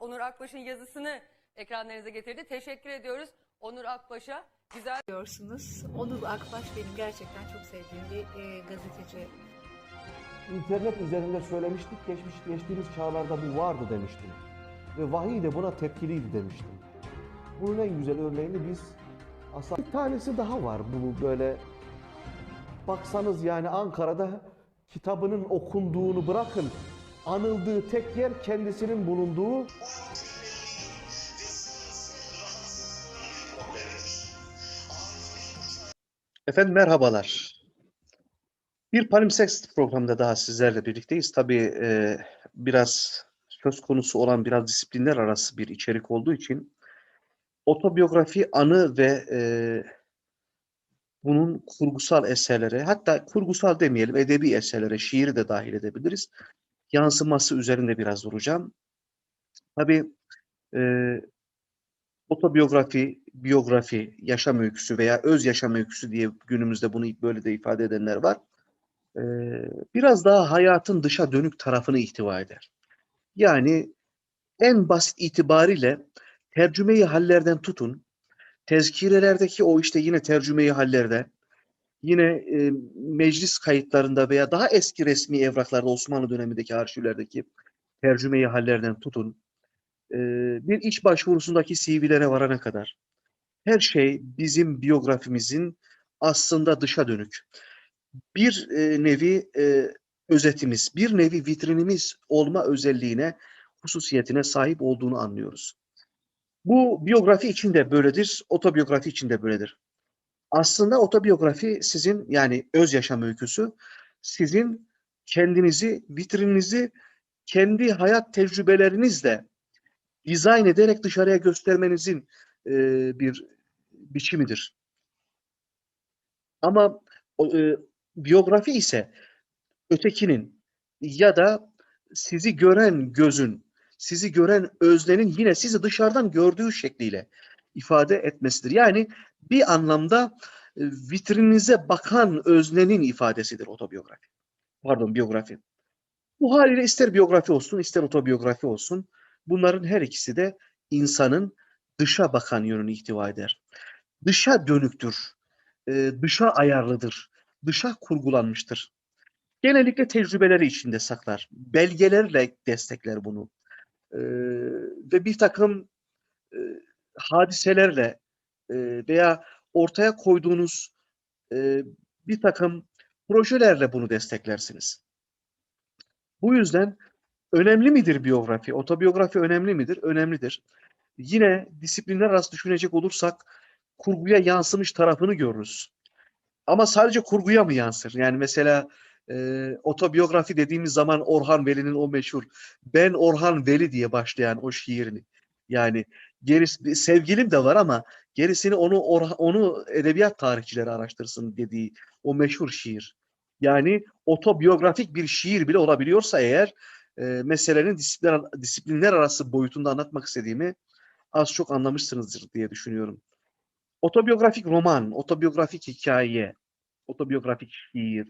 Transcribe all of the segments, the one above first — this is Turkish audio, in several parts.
Onur Akbaş'ın yazısını ekranlarınıza getirdi. Teşekkür ediyoruz Onur Akbaş'a. Güzel diyorsunuz. Onur Akbaş benim gerçekten çok sevdiğim bir e, gazeteci. İnternet üzerinde söylemiştik, geçmiş geçtiğimiz çağlarda bu vardı demiştim. Ve vahiy de buna tepkiliydi demiştim. Bunun en güzel örneğini biz aslında bir tanesi daha var bunu böyle baksanız yani Ankara'da kitabının okunduğunu bırakın anıldığı tek yer kendisinin bulunduğu Efendim merhabalar. Bir palimpsest programda daha sizlerle birlikteyiz. Tabii e, biraz söz konusu olan biraz disiplinler arası bir içerik olduğu için otobiyografi, anı ve e, bunun kurgusal eserlere, hatta kurgusal demeyelim, edebi eserlere, şiiri de dahil edebiliriz. Yansıması üzerinde biraz duracağım. Tabii e, otobiyografi, biyografi, yaşam öyküsü veya öz yaşam öyküsü diye günümüzde bunu böyle de ifade edenler var. Ee, biraz daha hayatın dışa dönük tarafını ihtiva eder. Yani en basit itibariyle tercümeyi hallerden tutun, tezkirelerdeki o işte yine tercümeyi hallerde, yine e, meclis kayıtlarında veya daha eski resmi evraklarda Osmanlı dönemindeki arşivlerdeki tercümeyi hallerden tutun, e, bir iş başvurusundaki CV'lere varana kadar her şey bizim biyografimizin aslında dışa dönük. Bir e, nevi e, özetimiz, bir nevi vitrinimiz olma özelliğine, hususiyetine sahip olduğunu anlıyoruz. Bu biyografi için de böyledir, otobiyografi için de böyledir. Aslında otobiyografi sizin yani öz yaşam öyküsü sizin kendinizi, vitrininizi kendi hayat tecrübelerinizle dizayn ederek dışarıya göstermenizin e, bir biçimidir. Ama e, biyografi ise ötekinin ya da sizi gören gözün, sizi gören öznenin yine sizi dışarıdan gördüğü şekliyle ifade etmesidir. Yani bir anlamda e, vitrininize bakan öznenin ifadesidir otobiyografi. Pardon biyografi. Bu haliyle ister biyografi olsun ister otobiyografi olsun bunların her ikisi de insanın dışa bakan yönünü ihtiva eder. Dışa dönüktür, e, dışa ayarlıdır, dışa kurgulanmıştır. Genellikle tecrübeleri içinde saklar, belgelerle destekler bunu. E, ve bir takım hadiselerle e, veya ortaya koyduğunuz e, bir takım projelerle bunu desteklersiniz. Bu yüzden önemli midir biyografi? Otobiyografi önemli midir? Önemlidir. Yine disiplinler arası düşünecek olursak kurguya yansımış tarafını görürüz. Ama sadece kurguya mı yansır? Yani mesela e, otobiyografi dediğimiz zaman Orhan Veli'nin o meşhur Ben Orhan Veli diye başlayan o şiirini. Yani gerisi, sevgilim de var ama gerisini onu onu edebiyat tarihçileri araştırsın dediği o meşhur şiir. Yani otobiyografik bir şiir bile olabiliyorsa eğer e, meselenin disiplinler, disiplinler arası boyutunda anlatmak istediğimi az çok anlamışsınızdır diye düşünüyorum. Otobiyografik roman, otobiyografik hikaye, otobiyografik şiir.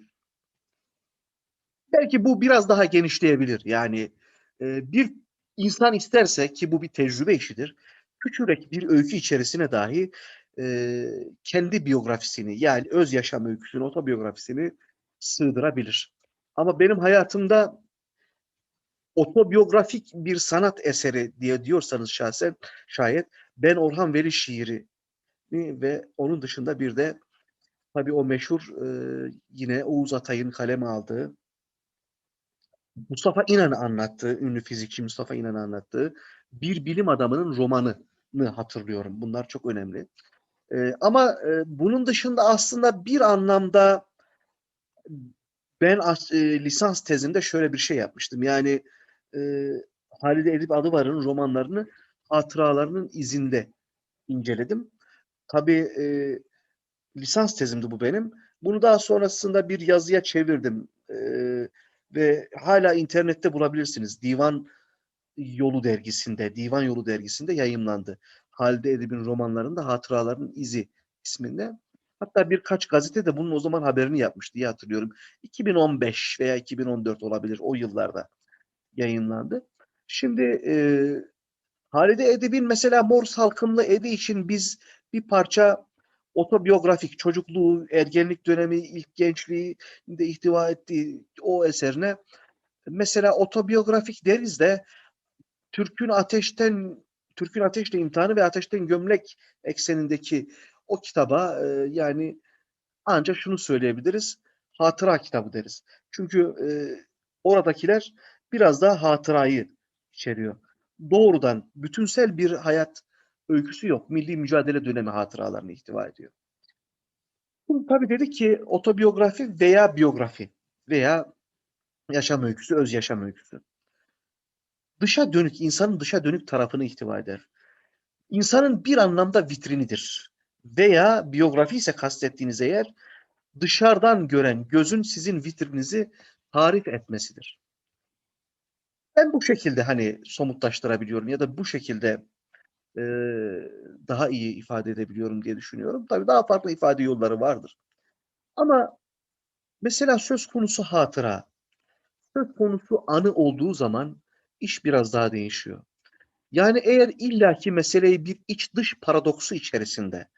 Belki bu biraz daha genişleyebilir. Yani e, bir insan isterse ki bu bir tecrübe işidir. Küçük bir öykü içerisine dahi e, kendi biyografisini yani öz yaşam öyküsünü, otobiyografisini sığdırabilir. Ama benim hayatımda otobiyografik bir sanat eseri diye diyorsanız şahsen şayet ben Orhan Veli şiiri ve onun dışında bir de tabii o meşhur e, yine Oğuz Atay'ın kaleme aldığı Mustafa İnan'ı anlattığı, ünlü fizikçi Mustafa İnan'ı anlattığı bir bilim adamının romanını hatırlıyorum. Bunlar çok önemli. E, ama e, bunun dışında aslında bir anlamda ben e, lisans tezimde şöyle bir şey yapmıştım. Yani e, Halide Edip Adıvar'ın romanlarını hatıralarının izinde inceledim. Tabii e, lisans tezimdi bu benim. Bunu daha sonrasında bir yazıya çevirdim. E, ve hala internette bulabilirsiniz. Divan Yolu dergisinde, Divan Yolu dergisinde yayımlandı. Halide Edip'in romanlarında Hatıraların İzi isminde. Hatta birkaç gazete de bunun o zaman haberini yapmıştı diye hatırlıyorum. 2015 veya 2014 olabilir o yıllarda yayınlandı. Şimdi e, Halide Edip'in mesela Mor Salkımlı Evi için biz bir parça otobiyografik çocukluğu, ergenlik dönemi, ilk gençliği de ihtiva ettiği o eserine mesela otobiyografik deriz de Türk'ün ateşten Türk'ün ateşle imtihanı ve ateşten gömlek eksenindeki o kitaba e, yani ancak şunu söyleyebiliriz. Hatıra kitabı deriz. Çünkü e, oradakiler biraz daha hatırayı içeriyor. Doğrudan bütünsel bir hayat öyküsü yok. Milli mücadele dönemi hatıralarını ihtiva ediyor. Bunu tabii dedik ki otobiyografi veya biyografi veya yaşam öyküsü, öz yaşam öyküsü. Dışa dönük, insanın dışa dönük tarafını ihtiva eder. İnsanın bir anlamda vitrinidir. Veya biyografi ise kastettiğiniz eğer dışarıdan gören gözün sizin vitrinizi tarif etmesidir. Ben bu şekilde hani somutlaştırabiliyorum ya da bu şekilde e, daha iyi ifade edebiliyorum diye düşünüyorum. Tabii daha farklı ifade yolları vardır. Ama mesela söz konusu hatıra, söz konusu anı olduğu zaman iş biraz daha değişiyor. Yani eğer illaki meseleyi bir iç dış paradoksu içerisinde,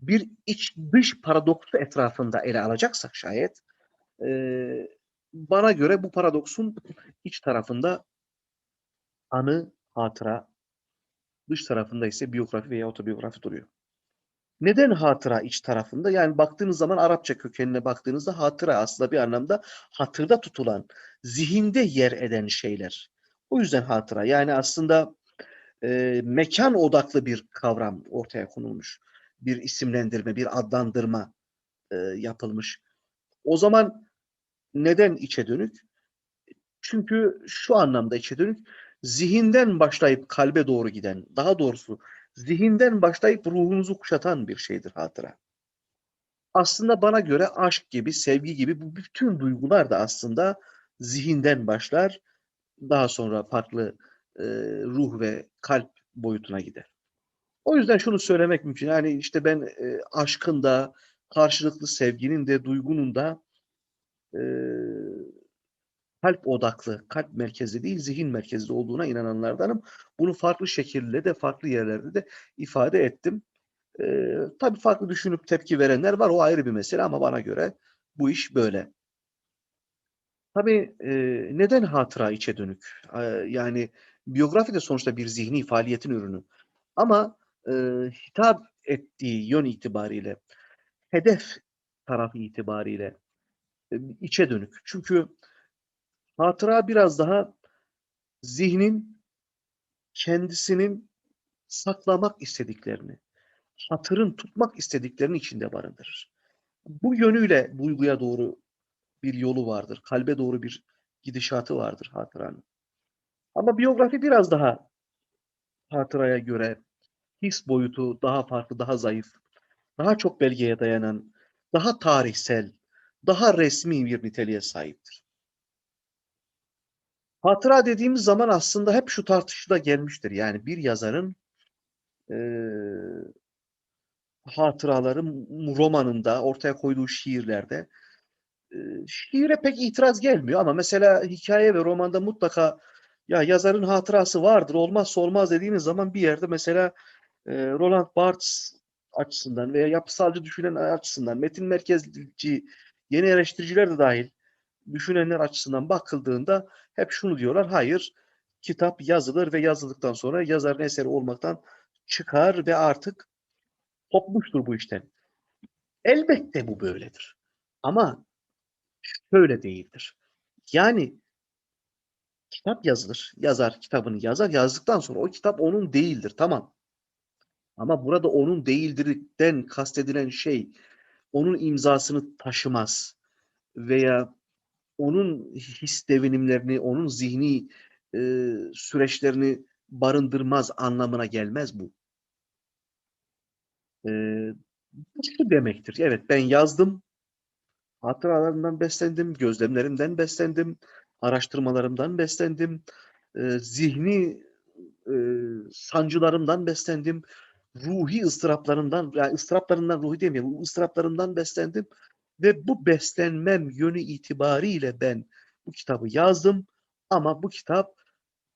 bir iç dış paradoksu etrafında ele alacaksak şayet, e, bana göre bu paradoksun iç tarafında anı, hatıra, dış tarafında ise biyografi veya otobiyografi duruyor. Neden hatıra iç tarafında? Yani baktığınız zaman Arapça kökenine baktığınızda hatıra aslında bir anlamda hatırda tutulan, zihinde yer eden şeyler. O yüzden hatıra. Yani aslında e, mekan odaklı bir kavram ortaya konulmuş. Bir isimlendirme, bir adlandırma e, yapılmış. O zaman neden içe dönük? Çünkü şu anlamda içe dönük, zihinden başlayıp kalbe doğru giden, daha doğrusu zihinden başlayıp ruhunuzu kuşatan bir şeydir hatıra. Aslında bana göre aşk gibi, sevgi gibi bu bütün duygular da aslında zihinden başlar, daha sonra farklı e, ruh ve kalp boyutuna gider. O yüzden şunu söylemek mümkün. Yani işte ben e, aşkın da, karşılıklı sevginin de, duygunun da e, kalp odaklı, kalp merkezli değil, zihin merkezli olduğuna inananlardanım. Bunu farklı şekilde de, farklı yerlerde de ifade ettim. E, tabii farklı düşünüp tepki verenler var. O ayrı bir mesele ama bana göre bu iş böyle. Tabii e, neden hatıra içe dönük? E, yani biyografi de sonuçta bir zihni faaliyetin ürünü. Ama e, hitap ettiği yön itibariyle, hedef tarafı itibariyle e, içe dönük. Çünkü hatıra biraz daha zihnin kendisinin saklamak istediklerini, hatırın tutmak istediklerini içinde barındırır. Bu yönüyle duyguya doğru bir yolu vardır. Kalbe doğru bir gidişatı vardır hatıranın. Ama biyografi biraz daha hatıraya göre his boyutu daha farklı, daha zayıf, daha çok belgeye dayanan, daha tarihsel, daha resmi bir niteliğe sahiptir. Hatıra dediğimiz zaman aslında hep şu tartışıda gelmiştir. Yani bir yazarın eee hatıraları romanında, ortaya koyduğu şiirlerde e, şiire pek itiraz gelmiyor ama mesela hikaye ve romanda mutlaka ya yazarın hatırası vardır, olmazsa olmaz dediğiniz zaman bir yerde mesela Roland Barthes açısından veya yapısalcı düşünen açısından, metin merkezci, yeni eleştiriciler de dahil düşünenler açısından bakıldığında hep şunu diyorlar, hayır kitap yazılır ve yazıldıktan sonra yazarın eseri olmaktan çıkar ve artık kopmuştur bu işten. Elbette bu böyledir. Ama şöyle değildir. Yani kitap yazılır. Yazar kitabını yazar. Yazdıktan sonra o kitap onun değildir. Tamam. Ama burada onun değildirden kastedilen şey onun imzasını taşımaz veya onun his devinimlerini, onun zihni e, süreçlerini barındırmaz anlamına gelmez bu. E, bu şu demektir. Evet ben yazdım, hatıralarımdan beslendim, gözlemlerimden beslendim, araştırmalarımdan beslendim, e, zihni e, sancılarımdan beslendim, ruhi ıstıraplarından, yani ıstıraplarından ruhi demeyelim, ıstıraplarından beslendim ve bu beslenmem yönü itibariyle ben bu kitabı yazdım ama bu kitap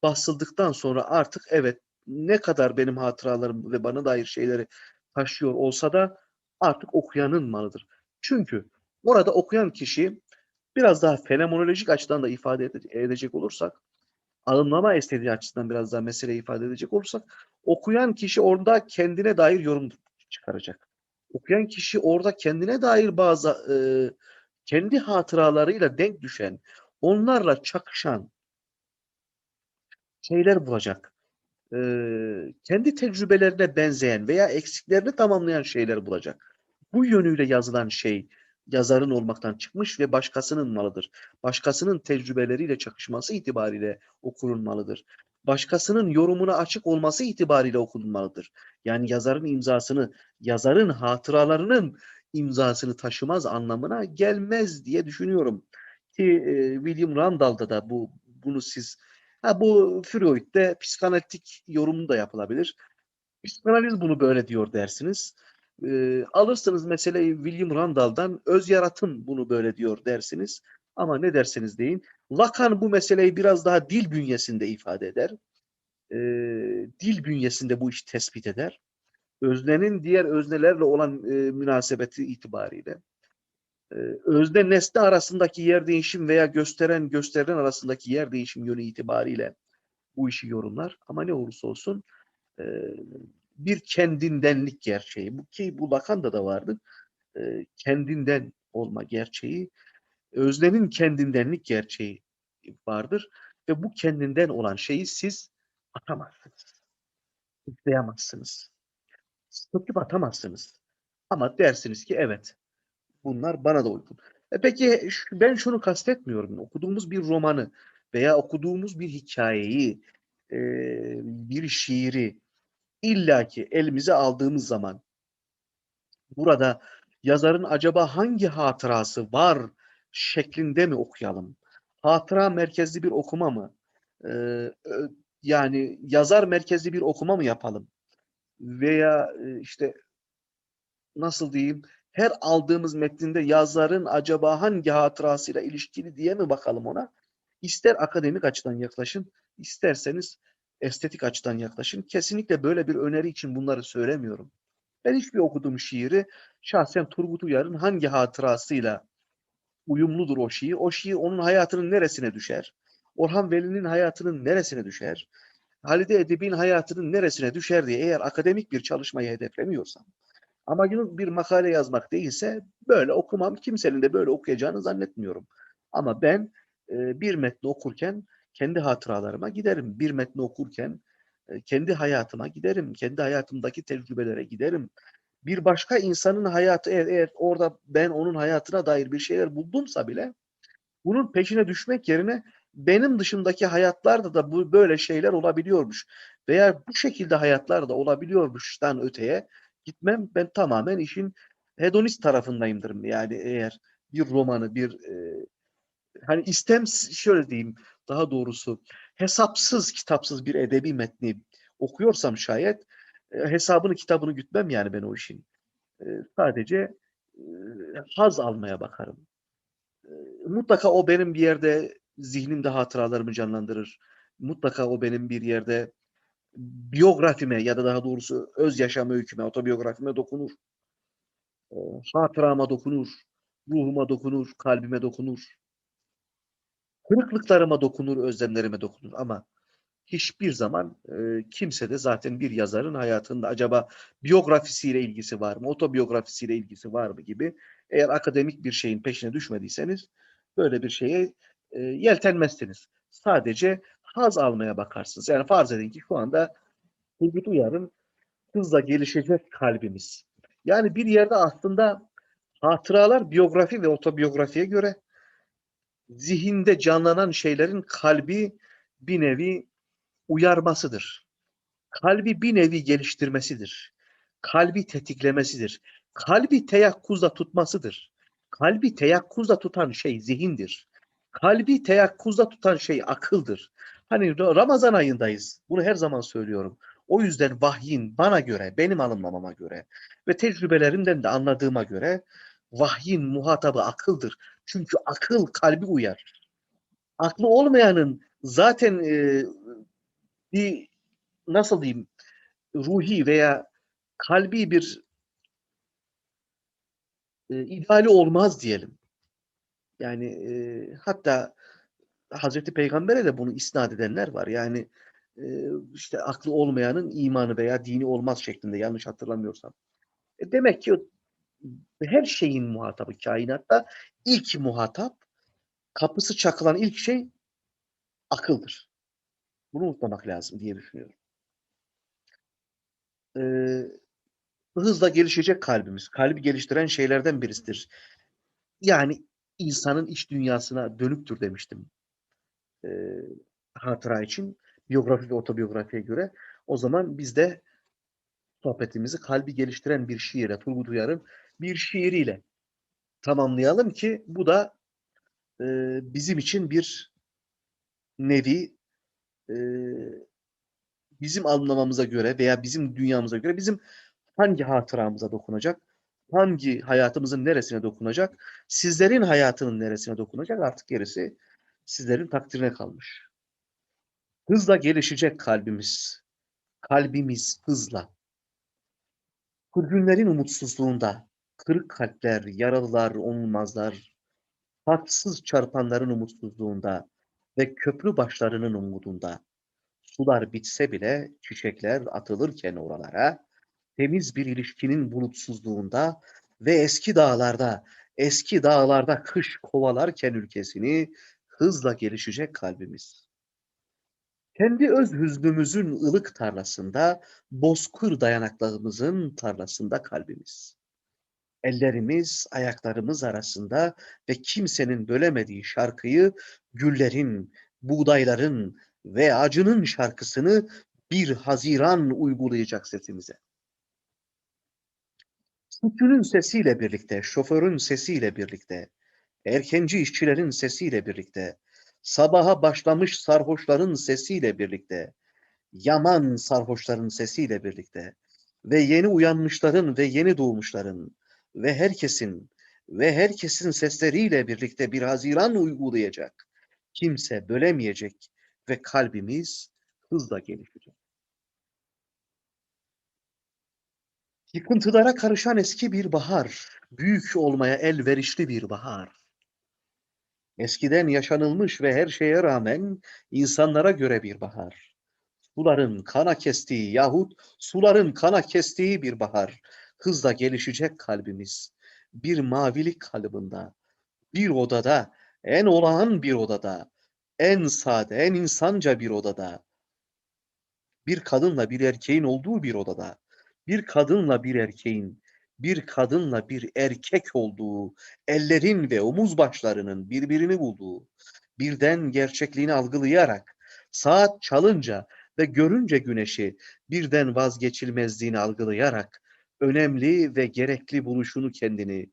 basıldıktan sonra artık evet ne kadar benim hatıralarım ve bana dair şeyleri taşıyor olsa da artık okuyanın malıdır. Çünkü orada okuyan kişi biraz daha fenomenolojik açıdan da ifade ede- edecek olursak, alımlama estetiği açısından biraz daha meseleyi ifade edecek olursak, okuyan kişi orada kendine dair yorum çıkaracak. Okuyan kişi orada kendine dair bazı e, kendi hatıralarıyla denk düşen, onlarla çakışan şeyler bulacak. Ee, kendi tecrübelerine benzeyen veya eksiklerini tamamlayan şeyler bulacak. Bu yönüyle yazılan şey yazarın olmaktan çıkmış ve başkasının malıdır. Başkasının tecrübeleriyle çakışması itibariyle okunmalıdır. Başkasının yorumuna açık olması itibariyle okunmalıdır. Yani yazarın imzasını, yazarın hatıralarının imzasını taşımaz anlamına gelmez diye düşünüyorum. Ki e, William Randall'da da bu bunu siz ha bu Freud'de psikanalitik yorumu da yapılabilir. Psikanaliz bunu böyle diyor dersiniz. E, alırsınız meseleyi William Randall'dan öz yaratım bunu böyle diyor dersiniz. Ama ne derseniz deyin. Lacan bu meseleyi biraz daha dil bünyesinde ifade eder. E, dil bünyesinde bu işi tespit eder. Öznenin diğer öznelerle olan e, münasebeti itibariyle e, özne nesne arasındaki yer değişim veya gösteren gösterilen arasındaki yer değişim yönü itibariyle bu işi yorumlar. Ama ne olursa olsun e, bir kendindenlik gerçeği. Bu ki bu Lacan'da da vardı. E, kendinden olma gerçeği, öznenin kendindenlik gerçeği vardır ve bu kendinden olan şeyi siz atamazsınız. Zıplayamazsınız. Söküp atamazsınız. Ama dersiniz ki evet bunlar bana da uygun. E peki ben şunu kastetmiyorum. Okuduğumuz bir romanı veya okuduğumuz bir hikayeyi, bir şiiri illaki elimize aldığımız zaman burada yazarın acaba hangi hatırası var şeklinde mi okuyalım? Hatıra merkezli bir okuma mı? E, ö- yani yazar merkezli bir okuma mı yapalım? Veya e, işte nasıl diyeyim her aldığımız metninde yazarın acaba hangi hatırasıyla ilişkili diye mi bakalım ona? İster akademik açıdan yaklaşın, isterseniz estetik açıdan yaklaşın. Kesinlikle böyle bir öneri için bunları söylemiyorum. Ben hiçbir okuduğum şiiri şahsen Turgut Uyar'ın hangi hatırasıyla uyumludur o şiir, o şiir onun hayatının neresine düşer? Orhan Veli'nin hayatının neresine düşer? Halide Edip'in hayatının neresine düşer diye eğer akademik bir çalışmayı hedeflemiyorsam, amacınız bir makale yazmak değilse böyle okumam. Kimsenin de böyle okuyacağını zannetmiyorum. Ama ben e, bir metni okurken kendi hatıralarıma giderim. Bir metni okurken e, kendi hayatıma giderim. Kendi hayatımdaki tecrübelere giderim. Bir başka insanın hayatı eğer, eğer orada ben onun hayatına dair bir şeyler buldumsa bile bunun peşine düşmek yerine benim dışımdaki hayatlarda da bu böyle şeyler olabiliyormuş veya bu şekilde hayatlar da olabiliyormuştan öteye gitmem. Ben tamamen işin hedonist tarafındayımdır. Yani eğer bir romanı, bir e, hani istem şöyle diyeyim daha doğrusu hesapsız kitapsız bir edebi metni okuyorsam şayet e, hesabını kitabını gütmem yani ben o işin. E, sadece e, haz almaya bakarım. Mutlaka o benim bir yerde zihnimde hatıralarımı canlandırır. Mutlaka o benim bir yerde biyografime ya da daha doğrusu öz yaşam öyküme, otobiyografime dokunur. Hatırama dokunur, ruhuma dokunur, kalbime dokunur. Kırıklıklarıma dokunur, özlemlerime dokunur ama hiçbir zaman e, kimse de zaten bir yazarın hayatında acaba biyografisiyle ilgisi var mı, otobiyografisiyle ilgisi var mı gibi eğer akademik bir şeyin peşine düşmediyseniz böyle bir şeye e, yeltenmezsiniz. Sadece haz almaya bakarsınız. Yani farz edin ki şu anda Turgut Uyar'ın hızla gelişecek kalbimiz. Yani bir yerde aslında hatıralar biyografi ve otobiyografiye göre zihinde canlanan şeylerin kalbi bir nevi uyarmasıdır. Kalbi bir nevi geliştirmesidir. Kalbi tetiklemesidir. Kalbi teyakkuzda tutmasıdır. Kalbi teyakkuzda tutan şey zihindir. Kalbi teyakkuzda tutan şey akıldır. Hani Ra- Ramazan ayındayız. Bunu her zaman söylüyorum. O yüzden vahyin bana göre, benim alınmamama göre ve tecrübelerimden de anladığıma göre vahyin muhatabı akıldır. Çünkü akıl kalbi uyar. Aklı olmayanın zaten e, bir nasıl diyeyim ruhi veya kalbi bir e, ideali olmaz diyelim. Yani e, hatta Hazreti Peygamber'e de bunu isnat edenler var. Yani e, işte aklı olmayanın imanı veya dini olmaz şeklinde yanlış hatırlamıyorsam. E, demek ki her şeyin muhatabı kainatta ilk muhatap kapısı çakılan ilk şey akıldır. Bunu unutmamak lazım diye düşünüyorum. Ee, hızla gelişecek kalbimiz. Kalbi geliştiren şeylerden birisidir. Yani insanın iç dünyasına dönüktür demiştim. Ee, hatıra için biyografi ve otobiyografiye göre. O zaman biz de sohbetimizi kalbi geliştiren bir şiire, Turgut Uyar'ın bir şiiriyle tamamlayalım ki bu da e, bizim için bir nevi e, bizim anlamamıza göre veya bizim dünyamıza göre bizim hangi hatıramıza dokunacak, hangi hayatımızın neresine dokunacak, sizlerin hayatının neresine dokunacak artık gerisi sizlerin takdirine kalmış. Hızla gelişecek kalbimiz, kalbimiz hızla. Günlerin umutsuzluğunda, kırık kalpler, yaralılar, onulmazlar, haksız çarpanların umutsuzluğunda ve köprü başlarının umudunda, sular bitse bile çiçekler atılırken oralara, temiz bir ilişkinin bulutsuzluğunda ve eski dağlarda, eski dağlarda kış kovalarken ülkesini hızla gelişecek kalbimiz. Kendi öz hüznümüzün ılık tarlasında, bozkır dayanaklarımızın tarlasında kalbimiz. Ellerimiz, ayaklarımız arasında ve kimsenin bölemediği şarkıyı güllerin, buğdayların ve acının şarkısını bir Haziran uygulayacak sesimize. Sütünün sesiyle birlikte, şoförün sesiyle birlikte, erkenci işçilerin sesiyle birlikte, sabaha başlamış sarhoşların sesiyle birlikte, yaman sarhoşların sesiyle birlikte ve yeni uyanmışların ve yeni doğmuşların ve herkesin ve herkesin sesleriyle birlikte bir Haziran uygulayacak. Kimse bölemeyecek ve kalbimiz hızla gelişecek. Yıkıntılara karışan eski bir bahar, büyük olmaya elverişli bir bahar. Eskiden yaşanılmış ve her şeye rağmen insanlara göre bir bahar. Suların kana kestiği yahut suların kana kestiği bir bahar. Hızla gelişecek kalbimiz. Bir mavilik kalıbında, bir odada, en olağan bir odada, en sade, en insanca bir odada, bir kadınla bir erkeğin olduğu bir odada, bir kadınla bir erkeğin, bir kadınla bir erkek olduğu, ellerin ve omuz başlarının birbirini bulduğu, birden gerçekliğini algılayarak, saat çalınca ve görünce güneşi birden vazgeçilmezliğini algılayarak, önemli ve gerekli buluşunu kendini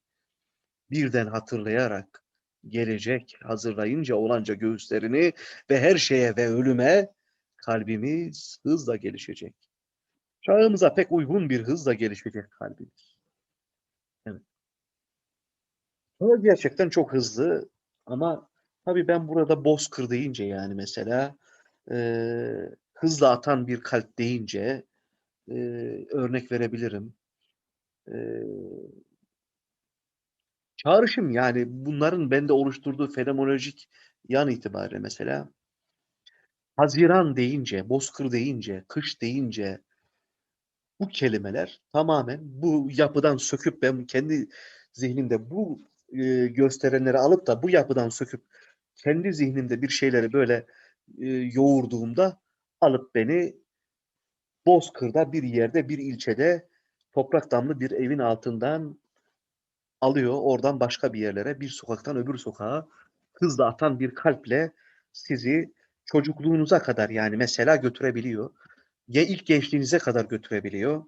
birden hatırlayarak, gelecek hazırlayınca olanca göğüslerini ve her şeye ve ölüme kalbimiz hızla gelişecek. Çağımıza pek uygun bir hızla gelişecek kalbimiz. Evet. Ama gerçekten çok hızlı ama tabii ben burada bozkır deyince yani mesela eee, hızla atan bir kalp deyince eee, örnek verebilirim. Çağrışım yani bunların bende oluşturduğu fenomenolojik yan itibariyle mesela Haziran deyince, bozkır deyince, kış deyince bu kelimeler tamamen bu yapıdan söküp ben kendi zihnimde bu e, gösterenleri alıp da bu yapıdan söküp kendi zihnimde bir şeyleri böyle e, yoğurduğumda alıp beni Bozkır'da bir yerde bir ilçede toprak damlı bir evin altından alıyor oradan başka bir yerlere bir sokaktan öbür sokağa hızla atan bir kalple sizi çocukluğunuza kadar yani mesela götürebiliyor. Ya ilk gençliğinize kadar götürebiliyor.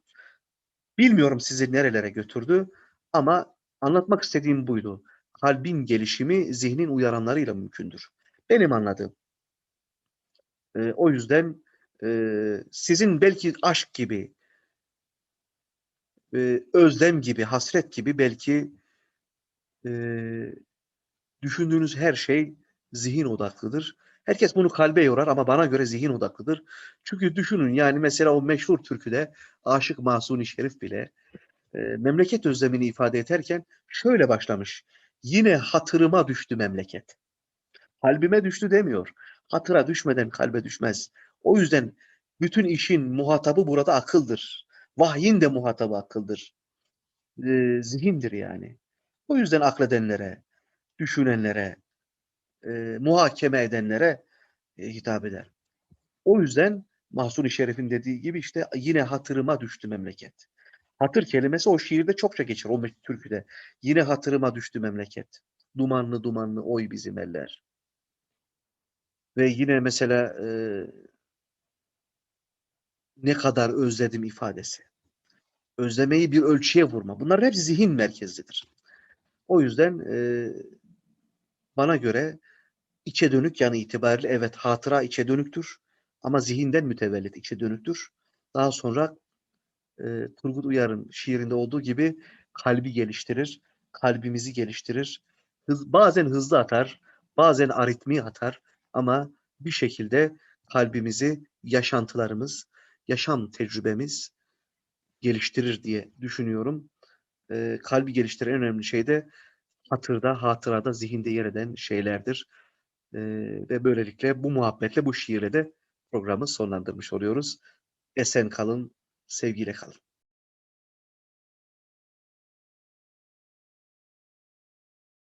Bilmiyorum sizi nerelere götürdü ama anlatmak istediğim buydu. Kalbin gelişimi zihnin uyaranlarıyla mümkündür. Benim anladığım. Ee, o yüzden e, sizin belki aşk gibi, e, özlem gibi, hasret gibi belki e, düşündüğünüz her şey zihin odaklıdır. Herkes bunu kalbe yorar ama bana göre zihin odaklıdır. Çünkü düşünün yani mesela o meşhur türküde Aşık Mahsuni Şerif bile e, memleket özlemini ifade ederken şöyle başlamış. Yine hatırıma düştü memleket. Kalbime düştü demiyor. Hatıra düşmeden kalbe düşmez. O yüzden bütün işin muhatabı burada akıldır. Vahyin de muhatabı akıldır. E, zihindir yani. O yüzden akledenlere, düşünenlere, e, muhakeme edenlere e, hitap eder. O yüzden Mahsuni Şerif'in dediği gibi işte yine hatırıma düştü memleket. Hatır kelimesi o şiirde çokça geçer o türküde. Yine hatırıma düştü memleket. Dumanlı dumanlı oy bizim eller. Ve yine mesela e, ne kadar özledim ifadesi. Özlemeyi bir ölçüye vurma. Bunlar hepsi zihin merkezlidir. O yüzden e, bana göre içe dönük yanı itibariyle evet hatıra içe dönüktür ama zihinden mütevellit içe dönüktür. Daha sonra e, Turgut Uyar'ın şiirinde olduğu gibi kalbi geliştirir, kalbimizi geliştirir. Hız, bazen hızlı atar, bazen aritmi atar ama bir şekilde kalbimizi, yaşantılarımız, yaşam tecrübemiz geliştirir diye düşünüyorum. E, kalbi geliştiren en önemli şey de hatırda, hatırada, zihinde yer eden şeylerdir. Ee, ve böylelikle bu muhabbetle, bu şiirle de programı sonlandırmış oluyoruz. Esen kalın, sevgiyle kalın.